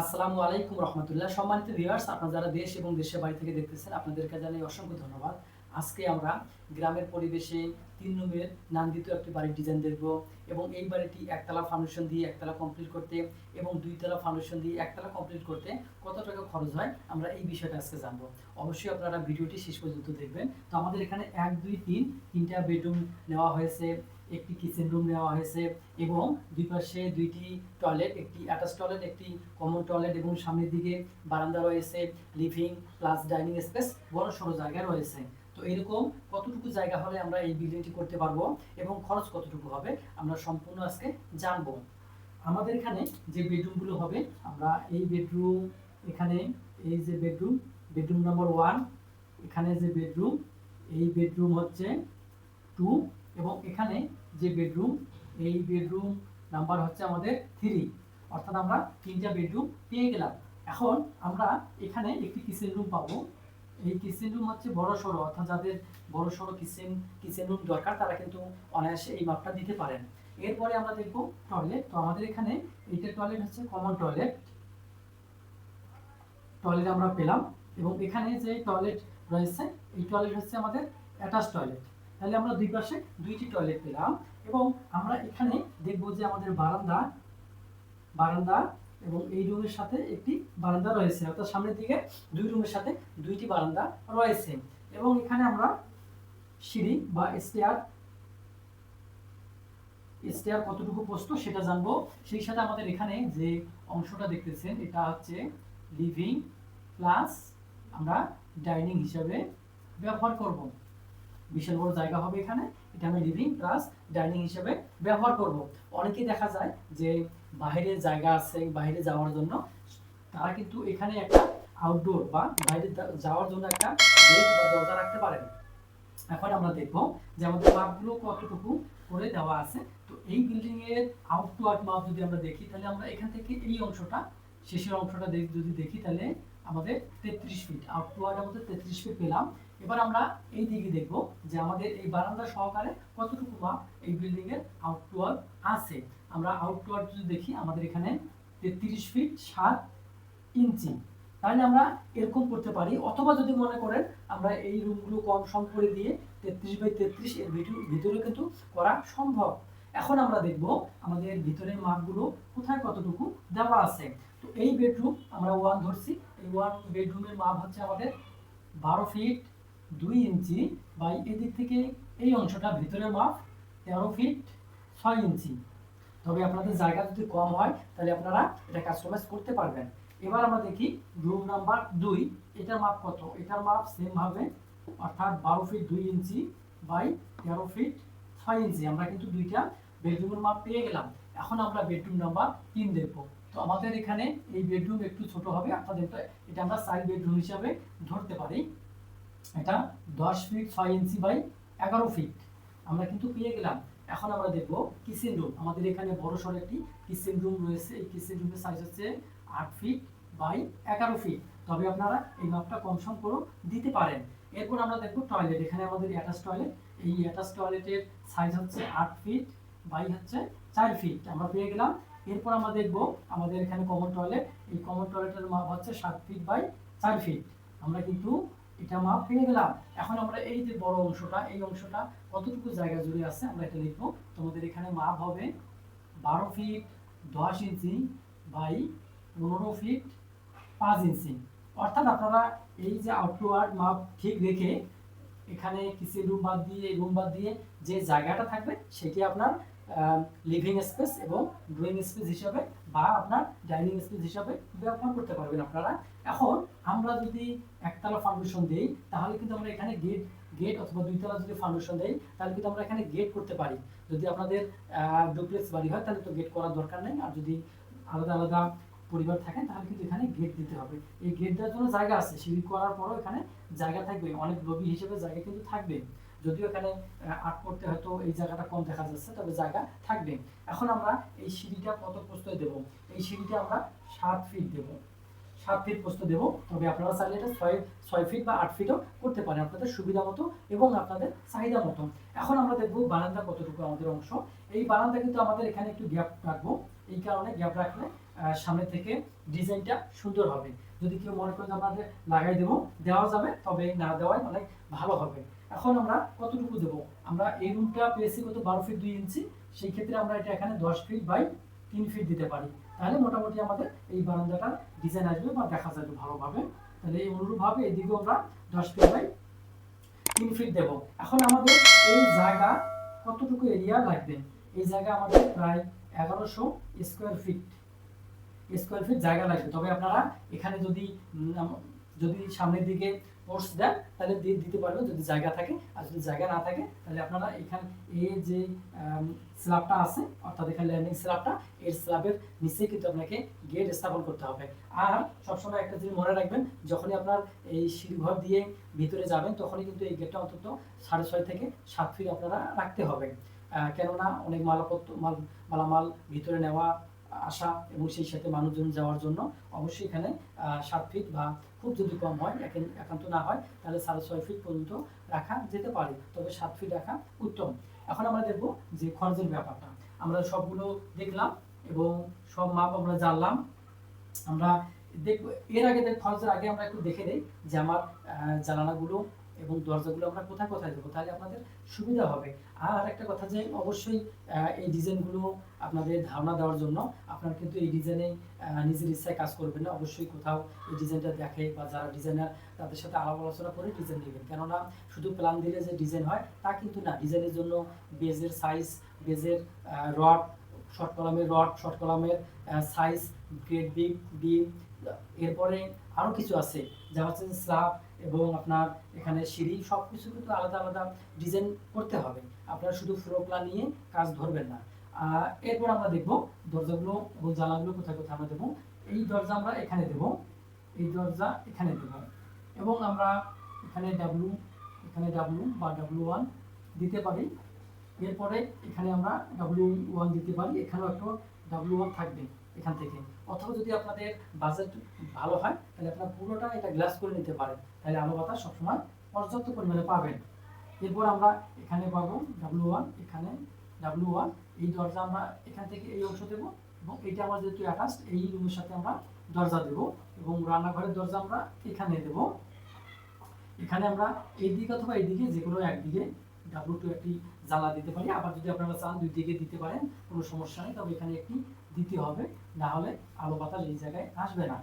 আসসালামু আলাইকুম রহমতুল্লাহ। সম্মানিত ভিউয়ার্স আপনারা যারা দেশ এবং দেশের বাড়ি থেকে দেখতেছেন, আপনাদেরকে জানাই অসংখ্য ধন্যবাদ। আজকে আমরা গ্রামের পরিবেশে তিন রুমের নান্দিত একটি বাড়ির ডিজাইন দেখব এবং এই বাড়িটি একতলা ফাউন্ডেশন দিয়ে একতলা কমপ্লিট করতে এবং দুইতলা ফাউন্ডেশন দিয়ে একতলা কমপ্লিট করতে কত টাকা খরচ হয়, আমরা এই বিষয়টা আজকে জানব। অবশ্যই আপনারা ভিডিওটি শেষ পর্যন্ত দেখবেন। তো আমাদের এখানে এক, দুই, তিন, তিনটা বেডরুম নেওয়া হয়েছে। একটি কিচেন রুম নেওয়া হয়েছে এবং দুই পাশে দুইটি টয়লেট একটি অ্যাটাচ টয়লেট একটি কমন টয়লেট এবং সামনের দিকে বারান্দা রয়েছে লিভিং প্লাস ডাইনিং স্পেস বড় সড়ো জায়গা রয়েছে। তো এরকম কতটুকু জায়গা হলে আমরা এই বিল্ডিংটি করতে পারব এবং খরচ কতটুকু হবে, আমরা সম্পূর্ণ আজকে জানব। আমাদের এখানে যে বেডরুমগুলো হবে, আমরা এই বেডরুম এখানে, এই যে বেডরুম বেডরুম নম্বর ওয়ান এখানে যে বেডরুম এই বেডরুম হচ্ছে টু এবং এখানে যে বেডরুম এই বেডরুম নাম্বার হচ্ছে আমাদের থ্রি অর্থাৎ আমরা তিনটা বেডরুম পেয়ে গেলাম। এখন আমরা এখানে একটি কিচেন রুম পাবো। এই কিচেন রুম হচ্ছে বড় সড়ো, অর্থাৎ যাদের বড় সড়ো কিচেন কিচেন রুম দরকার, তারা কিন্তু অনায়াসে এই মাপটা দিতে পারেন। এরপরে আমরা দেখব টয়লেট তো আমাদের এখানে এইটা টয়লেট হচ্ছে কমন টয়লেট টয়লেট আমরা পেলাম এবং এখানে যে টয়লেট রয়েছে, এই টয়লেট হচ্ছে আমাদের অ্যাটাচ টয়লেট তাহলে আমরা দুই পাশে দুইটি টয়লেট পেলাম এবং আমরা এখানে দেখব যে আমাদের বারান্দা বারান্দা এবং এই রুমের সাথে একটি বারান্দা রয়েছে। অর্থাৎ সামনের দিকে দুই রুমের সাথে দুইটি বারান্দা রয়েছে। এবং এখানে আমরা সিঁড়ি বা স্টেয়ার স্টেয়ার কতটুকু প্রস্ত সেটা জানব। সেই সাথে আমাদের এখানে যে অংশটা দেখতেছেন, এটা হচ্ছে লিভিং প্লাস আমরা ডাইনিং হিসাবে ব্যবহার করব। বিশাল বড় জায়গা হবে এখানে। এটা আমি লিভিং প্লাস ডাইনিং হিসেবে ব্যবহার করব। অনেকেই দেখা যায় যে বাইরে জায়গা আছে, বাইরে যাওয়ার জন্য। তারা কিন্তু এখানে একটা আউটডোর বা বাইরে যাওয়ার জন্য একটা গেট বা দরজা রাখতে পারেন। এখন আমরা দেখব যে আমাদের মাপগুলো কতটুকু করে দেওয়া আছে। তো এই বিল্ডিং এর আউট টু আউট মাপ যদি আমরা দেখি, তাহলে আমরা এখান থেকে এই অংশটা শেষের অংশটা যদি দেখি তাহলে আমাদের তেত্রিশ ফিট আউট টু আউট আমাদের তেত্রিশ ফিট পেলাম। এবার আমরা এই দিকে দেখব যে আমাদের এই বারান্দা সহকারে কতটুকু মাপ এই বিল্ডিং এর আউট টু আছে। আমরা আউট টু যদি দেখি, আমাদের এখানে তেত্রিশ ফিট সাত ইঞ্চি। তাহলে আমরা এরকম করতে পারি, অথবা যদি মনে করেন আমরা এই রুমগুলো কম সম করে দিয়ে তেত্রিশ বাই তেত্রিশ এর ভিতরে কিন্তু করা সম্ভব। এখন আমরা দেখব আমাদের ভিতরের মাপগুলো কোথায় কতটুকু দেওয়া আছে। তো এই বেডরুম আমরা ওয়ান ধরছি। এই ওয়ান বেডরুমের মাপ হচ্ছে আমাদের বারো ফিট দুই ইঞ্চি বাই এদিক থেকে এই অংশটা ভিতরের মাপ তেরো ফিট ছয় ইঞ্চি। তবে আপনাদের জায়গা যদি কম হয়, তাহলে আপনারা এটা কাস্টমাইজ করতে পারবেন। এবার আমরা দেখি রুম নাম্বার দুই, এটার মাপ কত? এটার মাপ সেম ভাবে অর্থাৎ বারো ফিট দুই ইঞ্চি বাই তেরো ফিট ছয় ইঞ্চি। আমরা কিন্তু দুইটা বেডরুমের মাপ পেয়ে গেলাম। এখন আমরা বেডরুম নাম্বার তিন দেখব। তো আমাদের এখানে এই বেডরুম একটু ছোট হবে অর্থাৎ এটা আমরা সাইড বেডরুম হিসাবে ধরতে পারি। এটা দশ ফিট ছয় ইঞ্চি বাই এগারো ফিট আমরা কিন্তু পেয়ে গেলাম। এখন আমরা দেখব কিচেন রুম আমাদের এখানে বড় সড় একটি কিচেন রুম রয়েছে। এই কিচেন রুমের সাইজ হচ্ছে আট ফিট বাই এগারো ফিট তবে আপনারা এই মাপটা কম সম করেও দিতে পারেন। এরপর আমরা দেখব টয়লেট এখানে আমাদের অ্যাটাচ টয়লেট এই অ্যাটাচ টয়লেটের সাইজ হচ্ছে আট ফিট বাই হচ্ছে চার ফিট আমরা পেয়ে গেলাম এরপর আমরা দেখব আমাদের এখানে কমন টয়লেট এই কমন টয়লেটের মাপ হচ্ছে সাত ফিট বাই চার ফিট আমরা কিন্তু এটা মাপ পেয়ে গেলাম। এখন আমরা এই যে বড় অংশটা, এই অংশটা কতটুকু জায়গা জুড়ে আছে আমরা এটা লিখব। তোমাদের এখানে মাপ হবে বারো ফিট দশ ইঞ্চি বাই পনেরো ফিট পাঁচ ইঞ্চি অর্থাৎ আপনারা এই যে আউটডোর মাপ ঠিক রেখে এখানে কিচেন রুম বাদ দিয়ে রুম বাদ দিয়ে যে জায়গাটা থাকবে, সেটি আপনার লিভিং স্পেস এবং ড্রয়িং স্পেস হিসাবে বা আপনার ডাইনিং স্পেস হিসাবে ব্যবহার করতে পারবেন আপনারা। এখন আমরা যদি একতলা ফাউন্ডেশন দেই, তাহলে কিন্তু আমরা এখানে গেট গেট অথবা দুইতলা যদি ফাউন্ডেশন দেই, তাহলে কিন্তু আমরা এখানে গেট করতে পারি। যদি আপনাদের ডুপ্লেক্স বাড়ি হয়, তাহলে তো গেট করার দরকার নেই। আর যদি আলাদা আলাদা পরিবার থাকেন, তাহলে কিন্তু এখানে গেট দিতে হবে। এই গেট দেওয়ার জন্য জায়গা আছে। সিঁড়ি করার পরও এখানে জায়গা থাকবে। অনেক লবি হিসেবে জায়গা কিন্তু থাকবে। যদিও এখানে আট করতে হয়তো এই জায়গাটা কম দেখা যাচ্ছে, তবে জায়গা থাকবে। এখন আমরা এই সিঁড়িটা কত প্রস্তয় দেব? এই সিঁড়িটা আমরা সাত ফিট দেব। সাত ফিট প্রস্ত দেব। তবে আপনারা চাইলে এটা ছয় ছয় ফিট বা আট ফিটও করতে পারেন আপনাদের সুবিধা মতো এবং আপনাদের চাহিদা মতো। এখন আমরা দেখব বারান্দা কতটুকু আমাদের অংশ। এই বারান্দা কিন্তু আমাদের এখানে একটু গ্যাপ রাখব। এই কারণে গ্যাপ রাখলে সামনে থেকে ডিজাইনটা সুন্দর হবে। যদি কেউ মনে করেন আমাদের লাগাই দেবো, দেওয়া যাবে, তবে না দেওয়াই অনেক ভালো হবে। এখন আমরা কতটুকু দেবো? আমরা এই রুমটা পেয়েছি কত? বারো ফিট দুই ইঞ্চি সেই ক্ষেত্রে আমরা এটা এখানে দশ ফিট বাই তিন ফিট দিতে পারি। তাহলে মোটামুটি আমাদের এই বারান্দাটার ডিজাইন আসবে বা দেখা যাবে ভালোভাবে। তাহলে এই অনুরূপভাবে এদিকেও আমরা দশ ফিট বাই তিন ফিট দেব। এখন আমাদের এই জায়গা কতটুকু এরিয়া লাগবে? এই জায়গা আমাদের প্রায় এগারোশো স্কোয়ার ফিট স্কোয়ার ফিট জায়গা লাগবে। তবে আপনারা এখানে যদি যদি সামনের দিকে পোস্ট দেন, তাহলে দিয়ে দিতে পারবেন। যদি জায়গা থাকে, আর যদি জায়গা না থাকে, তাহলে আপনারা এখানে এই যে স্ল্যাবটা আছে, অর্থাৎ এখানে ল্যান্ডিং স্ল্যাবটা এর স্ল্যাবের নিচে কিন্তু আপনাকে গেট স্থাপন করতে হবে। আর সবসময় একটা জিনিস মনে রাখবেন, যখনই আপনার এই সিঁড়িঘর দিয়ে ভিতরে যাবেন, তখনই কিন্তু এই গেটটা অন্তত সাড়ে ছয় থেকে সাত ফিট আপনারা রাখতে হবে। কেননা অনেক মালাপত্র মাল মালামাল ভিতরে নেওয়া আসা এবং সেই সাথে মানুষজন যাওয়ার জন্য অবশ্যই এখানে সাত ফিট বা খুব যদি কম হয় একান্ত না হয়, তাহলে সাড়ে ছয় ফিট পর্যন্ত রাখা যেতে পারে। তবে সাত ফিট রাখা উত্তম। এখন আমরা দেখব যে খরচের ব্যাপারটা। আমরা সবগুলো দেখলাম এবং সব মাপ আমরা জানলাম। আমরা দেখব, এর আগে খরচের আগে আমরা একটু দেখে নেই যে আমার জানালাগুলো এবং দরজাগুলো আমরা কোথায় কোথায় দেবো? তাহলে আপনাদের সুবিধা হবে। আর একটা কথা যে অবশ্যই এই ডিজাইনগুলো আপনাদের ধারণা দেওয়ার জন্য আপনার কিন্তু এই ডিজাইনে নিজের ইচ্ছায় কাজ করবেন না। অবশ্যই কোথাও এই ডিজাইনটা দেখে বা যারা ডিজাইনার, তাদের সাথে আলাপ আলোচনা করে ডিজাইন নেবেন। কেননা শুধু প্ল্যান দিলে যে ডিজাইন হয়, তা কিন্তু না। ডিজাইনের জন্য বেজের সাইজ বেজের রড শর্ট কলামের রড শর্ট কলামের সাইজ গ্রেড বি বি এরপরে আরও কিছু আছে, যা হচ্ছে স্ল্যাব এবং আপনার এখানে সিঁড়ি সব কিছু কিন্তু আলাদা আলাদা ডিজাইন করতে হবে। আপনারা শুধু ফ্লোর প্ল্যান নিয়ে কাজ ধরবেন না। এরপর আমরা দেখব দরজাগুলো এবং জানালাগুলো কোথায় কোথায় আমরা দেবো। এই দরজা আমরা এখানে দেব। এই দরজা এখানে দেব। এবং আমরা এখানে ডাব্লু এখানে ডাব্লু বা ডাব্লু ওয়ান দিতে পারি। এরপরে এখানে আমরা ডাব্লু ওয়ান দিতে পারি। এখানেও একটা ডাব্লু ওয়ান থাকবে। এখান থেকে। অথবা যদি আপনাদের বাজেট ভালো হয়, তাহলে আপনার পুরোটা এটা গ্লাস করে নিতে পারেন। তাহলে আলো বাতাস সবসময় পর্যাপ্ত পরিমাণে পাবেন। এরপর আমরা এখানে পাবো ডাব্লু ওয়ান এখানে ডাব্লু ওয়ান এই দরজা আমরা এখান থেকে এই অংশ দেবো এবং এটা আমার যেহেতু অ্যাটাচড এই রুমের সাথে আমরা দরজা দেব এবং রান্নাঘরের দরজা আমরা এখানে দেব। এখানে আমরা এই দিকে অথবা এই দিকে যে কোনো একদিকে ডাব্লু টু একটি জ্বালা দিতে পারি। আবার যদি আপনারা চান দুই দিকে দিতে পারেন, কোনো সমস্যা নেই। তবে এখানে একটি দিতে হবে। না হলে আলো বাতাস এই জায়গায় আসবে না।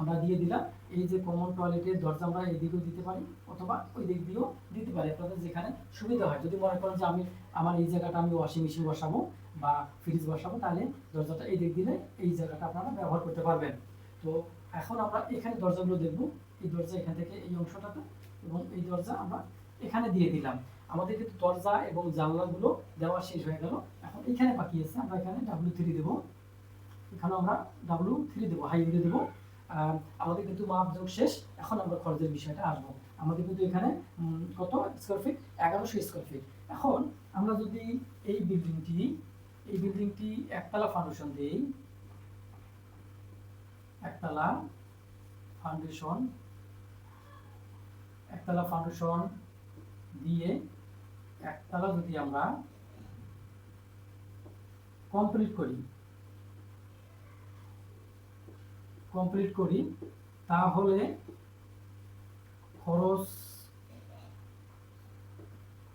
আমরা দিয়ে দিলাম, এই যে কমন টয়লেটের দরজা আমরা এই দিকেও দিতে পারি অথবা ওই দিক দিয়েও দিতে পারি আপনাদের যেখানে সুবিধা হয়। যদি মনে করেন যে আমি আমার এই জায়গাটা আমি ওয়াশিং মেশিন বসাবো বা ফ্রিজ বসাবো, তাহলে দরজাটা এই দিক দিলে এই জায়গাটা আপনারা ব্যবহার করতে পারবেন। তো এখন আমরা এখানে দরজাগুলো দেখব। এই দরজা এখান থেকে এই অংশটাতে এবং এই দরজা আমরা এখানে দিয়ে দিলাম। আমাদের কিন্তু দরজা এবং জানলাগুলো দেওয়া শেষ হয়ে গেল। এখন এখানে বাকি আছে, আমরা এখানে ডাব্লিউ থ্রি দেবো। এখানে আমরা ডাব্লিউ থ্রি দেবো হাই হাইব্রিড দেবো। আমাদের কিন্তু মাপ যোগ শেষ, এখন আমরা খরচের বিষয়টা আসব। আমাদের কিন্তু এখানে কত স্কোয়ার ফিট এগারোশো স্কোয়ার ফিট এখন আমরা যদি এই বিল্ডিংটি এই বিল্ডিংটি একতলা ফাউন্ডেশন দিই, একতলা ফাউন্ডেশন একতলা ফাউন্ডেশন দিয়ে একতলা যদি আমরা কমপ্লিট করি কমপ্লিট করি, তাহলে খরচ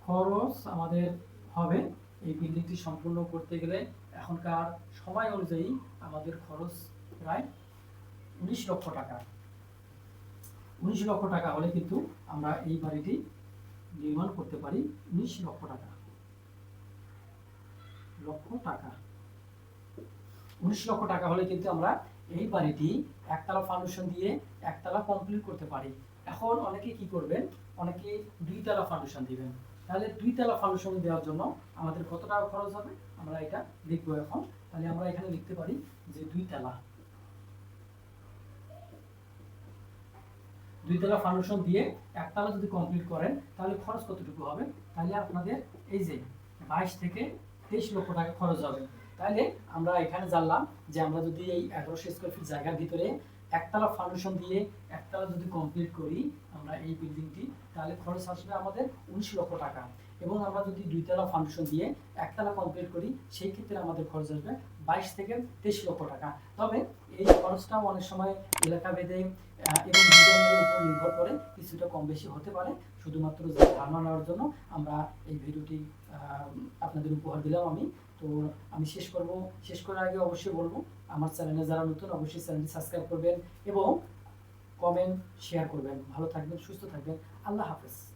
খরচ আমাদের হবে এই বিল্ডিংটি সম্পূর্ণ করতে গেলে এখনকার সময় অনুযায়ী আমাদের খরচ প্রায় উনিশ লক্ষ টাকা। উনিশ লক্ষ টাকা হলে কিন্তু আমরা এই বাড়িটি নির্মাণ করতে পারি উনিশ লক্ষ টাকা। লক্ষ টাকা। উনিশ লক্ষ টাকা হলে কিন্তু আমরা এই বাড়িটি একতলা ফাউন্ডেশন দিয়ে একতলা কমপ্লিট করতে পারি। এখন অনেকে কি করবেন? অনেকে দুইতলা ফাউন্ডেশন দিবেন। তাহলে দুইতলা ফাউন্ডেশন দেওয়ার জন্য আমাদের কত টাকা খরচ হবে? আমরা এটা লিখব এখন। তাহলে আমরা এখানে লিখতে পারি যে দুইতলা। দুইতলা ফাউন্ডেশন দিয়ে একতলা যদি কমপ্লিট করেন, তাহলে খরচ কতটুকু হবে? তাহলে আপনাদের এই যে বাইশ থেকে তেইশ লক্ষ টাকা খরচ হবে। তাহলে আমরা এখানে জানলাম যে আমরা যদি এই এগারোশো স্কোয়ার ফিট জায়গার ভিতরে একতলা ফাউন্ডেশন দিয়ে একতলা যদি কমপ্লিট করি আমরা এই বিল্ডিংটি তাহলে খরচ আসবে আমাদের উনিশ লক্ষ টাকা। এবং আমরা যদি দুইতলা ফাউন্ডেশন দিয়ে একতলা কমপ্লিট করি সেই ক্ষেত্রে আমাদের খরচ আসবে বাইশ থেকে তেইশ লক্ষ টাকা। তবে এই খরচটাও অনেক সময় এলাকা ভেদে আহ, এবং ডিজাইনের উপর নির্ভর করে কিছুটা কম বেশি হতে পারে। শুধুমাত্র ধারণা নেওয়ার জন্য আমরা এই ভিডিওটি আপনাদের উপহার দিলাম আমি। তো আমি শেষ করব। শেষ করার আগে অবশ্যই বলব, আমার চ্যানেলে যারা নতুন, অবশ্যই চ্যানেলটি সাবস্ক্রাইব করবেন এবং কমেন্ট শেয়ার করবেন। ভালো থাকবেন, সুস্থ থাকবেন। আল্লাহ হাফেজ।